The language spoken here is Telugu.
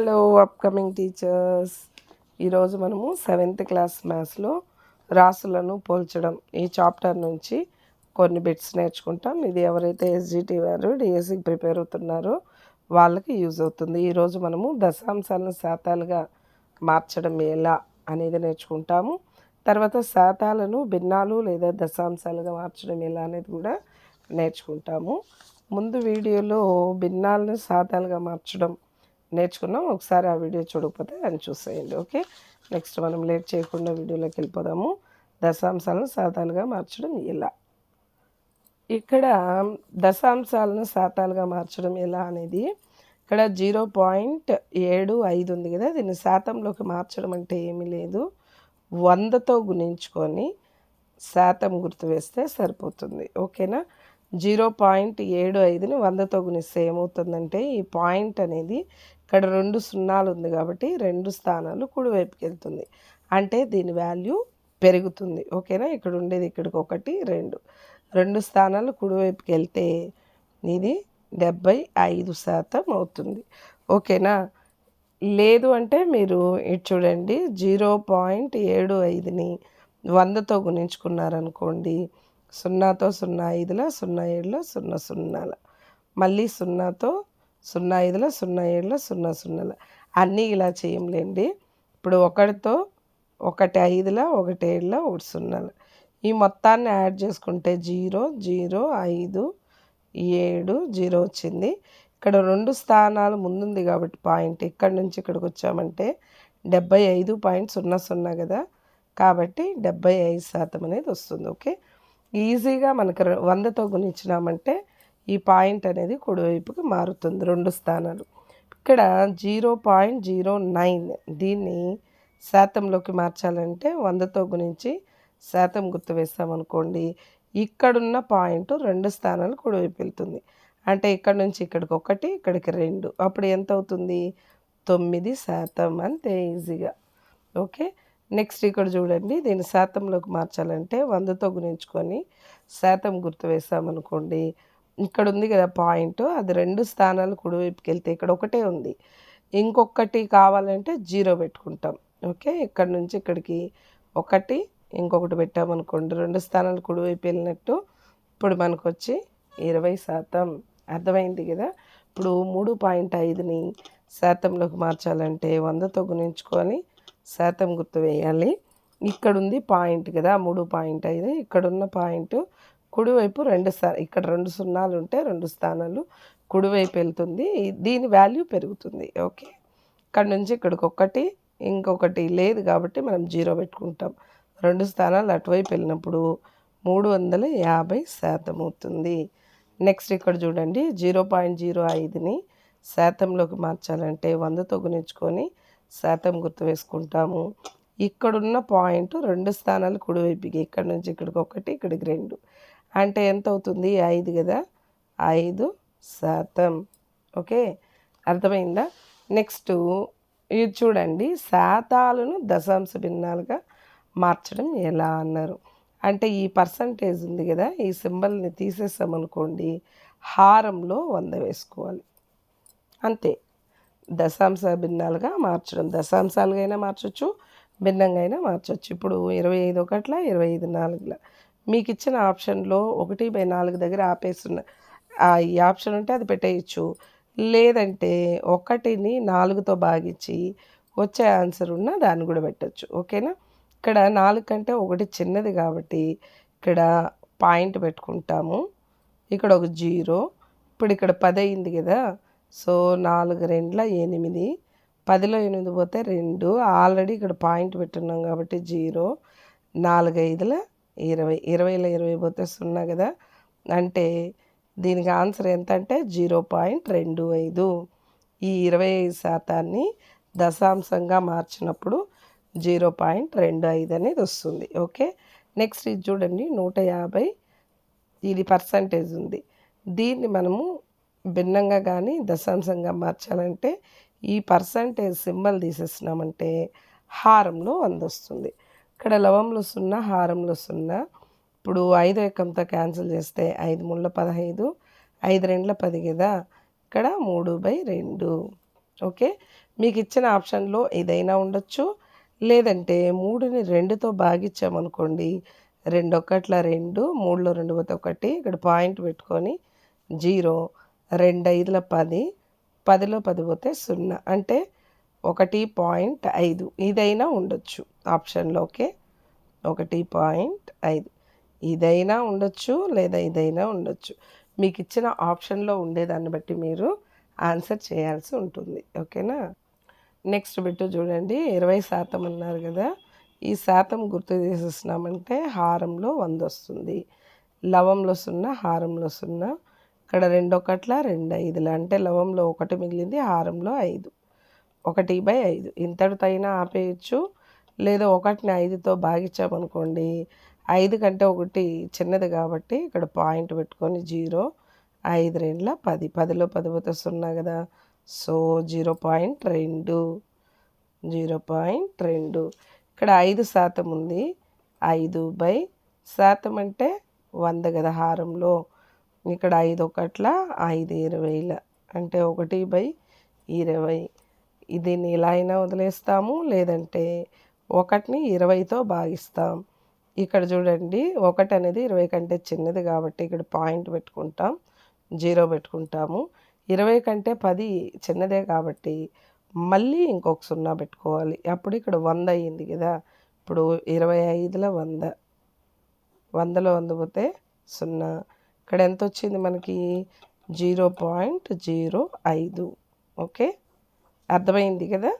హలో అప్కమింగ్ టీచర్స్ ఈరోజు మనము సెవెంత్ క్లాస్ మ్యాథ్స్లో రాసులను పోల్చడం. ఈ చాప్టర్ నుంచి కొన్ని బిట్స్ నేర్చుకుంటాం. ఇది ఎవరైతే ఎస్జిటి వారు డిఎస్సికి ప్రిపేర్ అవుతున్నారో వాళ్ళకి యూజ్ అవుతుంది. ఈరోజు మనము దశాంశాలను శాతాలుగా మార్చడం ఎలా అనేది నేర్చుకుంటాము. తర్వాత శాతాలను భిన్నాలు లేదా దశాంశాలుగా మార్చడం ఎలా అనేది కూడా నేర్చుకుంటాము. ముందు వీడియోలో భిన్నాలను శాతాలుగా మార్చడం నేర్చుకున్నాం. ఒకసారి ఆ వీడియో చూడకపోతే అని చూసేయండి. ఓకే? నెక్స్ట్ మనం లేట్ చేయకుండా వీడియోలోకి వెళ్ళిపోదాము. దశాంశాలను శాతాలుగా మార్చడం ఎలా? ఇక్కడ దశాంశాలను శాతాలుగా మార్చడం ఎలా అనేది ఇక్కడ జీరో పాయింట్ ఏడు ఐదు ఉంది కదా? దీన్ని శాతంలోకి మార్చడం అంటే ఏమీ లేదు. వందతో గుణించుకొని శాతం గుర్తు వేస్తే సరిపోతుంది. ఓకేనా? జీరో పాయింట్ ఏడు ఐదుని వందతో గుణిస్తే ఏమవుతుందంటే ఈ పాయింట్ అనేది ఇక్కడ రెండు సున్నాలు ఉంది కాబట్టి రెండు స్థానాలు కుడివైపుకి వెళ్తుంది. అంటే దీని వాల్యూ పెరుగుతుంది. ఓకేనా? ఇక్కడ ఉండేది ఇక్కడికి ఒకటి రెండు. రెండు స్థానాలు కుడివైపుకి వెళ్తే ఇది డెబ్బై ఐదు శాతం అవుతుంది. ఓకేనా? లేదు అంటే మీరు ఇటు చూడండి జీరో పాయింట్ ఏడు ఐదుని వందతో గుణించుకున్నారనుకోండి సున్నాతో సున్నా ఐదుల సున్నా ఏడులో సున్నా సున్నాల. మళ్ళీ సున్నాతో సున్నా ఐదులో సున్నా ఏడులో సున్నా సున్నాల. అన్నీ ఇలా చేయంలేండి. ఇప్పుడు ఒకటితో ఒకటి ఐదులో ఒకటి ఏడులో ఒకటి సున్నాల. ఈ మొత్తాన్ని యాడ్ చేసుకుంటే జీరో జీరో ఐదు ఏడు జీరో వచ్చింది. ఇక్కడ రెండు స్థానాలు ముందుంది కాబట్టి పాయింట్. ఇక్కడ నుంచి ఇక్కడికి వచ్చామంటే డెబ్బై ఐదు పాయింట్ సున్నా సున్నా కదా. కాబట్టి డెబ్బై ఐదు శాతం అనేది వస్తుంది. ఓకే? ఈజీగా మనకు వందతో గుణించినామంటే ఈ పాయింట్ అనేది కుడివైపుకి మారుతుంది రెండు స్థానాలు. ఇక్కడ జీరో పాయింట్ జీరో నైన్ దీన్ని శాతంలోకి మార్చాలంటే వందతో గురించి శాతం గుర్తు వేస్తామనుకోండి. ఇక్కడున్న పాయింట్ రెండు స్థానాలు కుడివైపు వెళ్తుంది. అంటే ఇక్కడ నుంచి ఇక్కడికి ఒకటి ఇక్కడికి రెండు. అప్పుడు ఎంత అవుతుంది? తొమ్మిది శాతం. అంతే ఈజీగా. ఓకే? నెక్స్ట్ ఇక్కడ చూడండి. దీన్ని శాతంలోకి మార్చాలంటే వందతో గుణించుకొని శాతం గుర్తు వేసామనుకోండి ఇక్కడ ఉంది కదా పాయింట్. అది రెండు స్థానాలు కుడివైపుకి వెళ్తే ఇక్కడ ఒకటే ఉంది. ఇంకొకటి కావాలంటే జీరో పెట్టుకుంటాం. ఓకే? ఇక్కడ నుంచి ఇక్కడికి ఒకటి ఇంకొకటి పెట్టామనుకోండి రెండు స్థానాలు కుడివైపు వెళ్ళినట్టు ఇప్పుడు మనకు వచ్చి ఇరవై శాతం. అర్థమైంది కదా? ఇప్పుడు మూడు పాయింట్ ఐదుని శాతంలోకి మార్చాలంటే వందతో గుణించుకొని శాతం గుర్తు వేయాలి. ఇక్కడ ఉంది పాయింట్ కదా మూడు పాయింట్ ఐదు. ఇక్కడున్న పాయింట్ కుడివైపు రెండు స్థా ఇక్కడ రెండు సున్నాలు ఉంటే రెండు స్థానాలు కుడివైపు వెళ్తుంది. దీని వాల్యూ పెరుగుతుంది. ఓకే? ఇక్కడ నుంచి ఇక్కడికి ఒకటి ఇంకొకటి లేదు కాబట్టి మనం జీరో పెట్టుకుంటాం. రెండు స్థానాలు అటువైపు వెళ్ళినప్పుడు మూడు వందల యాభై శాతం అవుతుంది. నెక్స్ట్ ఇక్కడ చూడండి జీరో పాయింట్ జీరో ఐదుని శాతంలోకి మార్చాలంటే వందతో గుణించుకొని శాతం గుర్తు వేసుకుంటాము. ఇక్కడున్న పాయింట్ రెండు స్థానాలు కుడివైపుకి ఇక్కడ నుంచి ఇక్కడికి ఒకటి ఇక్కడికి రెండు. అంటే ఎంత అవుతుంది ఐదు కదా? ఐదు శాతం. ఓకే? అర్థమైందా? నెక్స్ట్ ఇది చూడండి. శాతాలను దశాంశ భిన్నాలుగా మార్చడం ఎలా అన్నారు? అంటే ఈ పర్సంటేజ్ ఉంది కదా? ఈ సింబల్ని తీసేసామనుకోండి హారంలో వంద వేసుకోవాలి. అంతే. దశాంశ భిన్నాలుగా మార్చడం. దశాంశాలుగా అయినా మార్చవచ్చు భిన్నంగా అయినా మార్చవచ్చు ఇప్పుడు ఇరవై ఐదు ఒకట్ల ఇరవై ఐదు నాలుగుల. మీకు ఇచ్చిన ఆప్షన్లో ఒకటి బై నాలుగు దగ్గర ఆపేస్తున్న ఈ ఆప్షన్ ఉంటే అది పెట్టేయచ్చు. లేదంటే ఒకటిని నాలుగుతో భాగించి వచ్చే ఆన్సర్ ఉన్న దాన్ని కూడా పెట్టచ్చు. ఓకేనా? ఇక్కడ నాలుగు కంటే ఒకటి చిన్నది కాబట్టి ఇక్కడ పాయింట్ పెట్టుకుంటాము. ఇక్కడ ఒక జీరో ఇప్పుడు ఇక్కడ పది అయింది కదా. సో నాలుగు రెండుల ఎనిమిది పదిలో ఎనిమిది పోతే రెండు ఆల్రెడీ ఇక్కడ పాయింట్ పెట్టున్నాం కాబట్టి జీరో నాలుగు ఐదుల ఇరవై ఇరవైలో ఇరవై పోతే సున్నా కదా? అంటే దీనికి ఆన్సర్ ఎంత అంటే జీరో పాయింట్ రెండు ఐదు. ఈ ఇరవై ఐదు శాతాన్ని దశాంశంగా మార్చినప్పుడు జీరో పాయింట్ రెండు ఐదు అనేది వస్తుంది. ఓకే? నెక్స్ట్ ఇది చూడండి నూట యాభై ఇది పర్సంటేజ్ ఉంది. దీన్ని మనము భిన్నంగా కానీ దశాంశంగా మార్చాలంటే ఈ పర్సంటేజ్ సింబల్ తీసేసినామంటే హారంలో వంద వస్తుంది. ఇక్కడ లవంలో సున్నా హారంలో సున్నా. ఇప్పుడు ఐదు ఎక్కంతో క్యాన్సిల్ చేస్తే ఐదు ముళ్ళ పదహైదు ఐదు రెండ్ల పది కదా ఇక్కడ మూడు బై రెండు. ఓకే? మీకు ఇచ్చిన ఆప్షన్లో ఏదైనా ఉండొచ్చు. లేదంటే మూడుని రెండుతో భాగించామనుకోండి రెండు ఒకట్ల రెండు మూడులో రెండు పోతే ఒకటి. ఇక్కడ పాయింట్ పెట్టుకొని జీరో రెండు ఐదుల పది పదిలో పది పోతే సున్నా. అంటే ఒకటి పాయింట్ ఐదు. ఇదైనా ఉండొచ్చు. ఆప్షన్లోకే ఒకటి పాయింట్ ఐదు. ఇదైనా ఉండొచ్చు లేదా ఇదైనా ఉండొచ్చు. మీకు ఇచ్చిన ఆప్షన్లో ఉండేదాన్ని బట్టి మీరు ఆన్సర్ చేయాల్సి ఉంటుంది. ఓకేనా? నెక్స్ట్ బిట్టు చూడండి. ఇరవై శాతం అన్నారు కదా. ఈ శాతం గుర్తు చేసేసినామంటే హారంలో వంద వస్తుంది లవంలో సున్నా హారంలో సున్నా. ఇక్కడ రెండు ఒకట్ల రెండు ఐదుల. అంటే లవంలో ఒకటి మిగిలింది హారంలో ఐదు. ఒకటి బై ఐదు. ఇంతటితో అయినా ఆపేయచ్చు. లేదా ఒకటిని ఐదుతో భాగించామనుకోండి ఐదు కంటే ఒకటి చిన్నది కాబట్టి ఇక్కడ పాయింట్ పెట్టుకొని జీరో ఐదు రెండుల పది. పదిలో పది పోతే సున్నా కదా. సో జీరో పాయింట్ రెండు. జీరో పాయింట్ రెండు. ఇక్కడ ఐదు శాతం ఉంది. ఐదు బై శాతం అంటే వంద కదా హారంలో. ఇక్కడ ఐదు ఒకట్ల ఐదు ఇరవైల. అంటే ఒకటి బై ఇరవై. దీన్ని ఇలా అయినా వదిలేస్తాము లేదంటే ఒకటిని ఇరవైతో భాగిస్తాం. ఇక్కడ చూడండి ఒకటి అనేది ఇరవై కంటే చిన్నది కాబట్టి ఇక్కడ పాయింట్ పెట్టుకుంటాం జీరో పెట్టుకుంటాము. ఇరవై కంటే పది చిన్నదే కాబట్టి మళ్ళీ ఇంకొక సున్నా పెట్టుకోవాలి. అప్పుడు ఇక్కడ వంద అయ్యింది కదా ఇప్పుడు ఇరవై ఐదుల వంద. వందలో వంద పోతే సున్నా. ఇక్కడ ఎంత వచ్చింది మనకి? జీరో పాయింట్ జీరో ఐదు. ఓకే? అర్థమైంది కదా?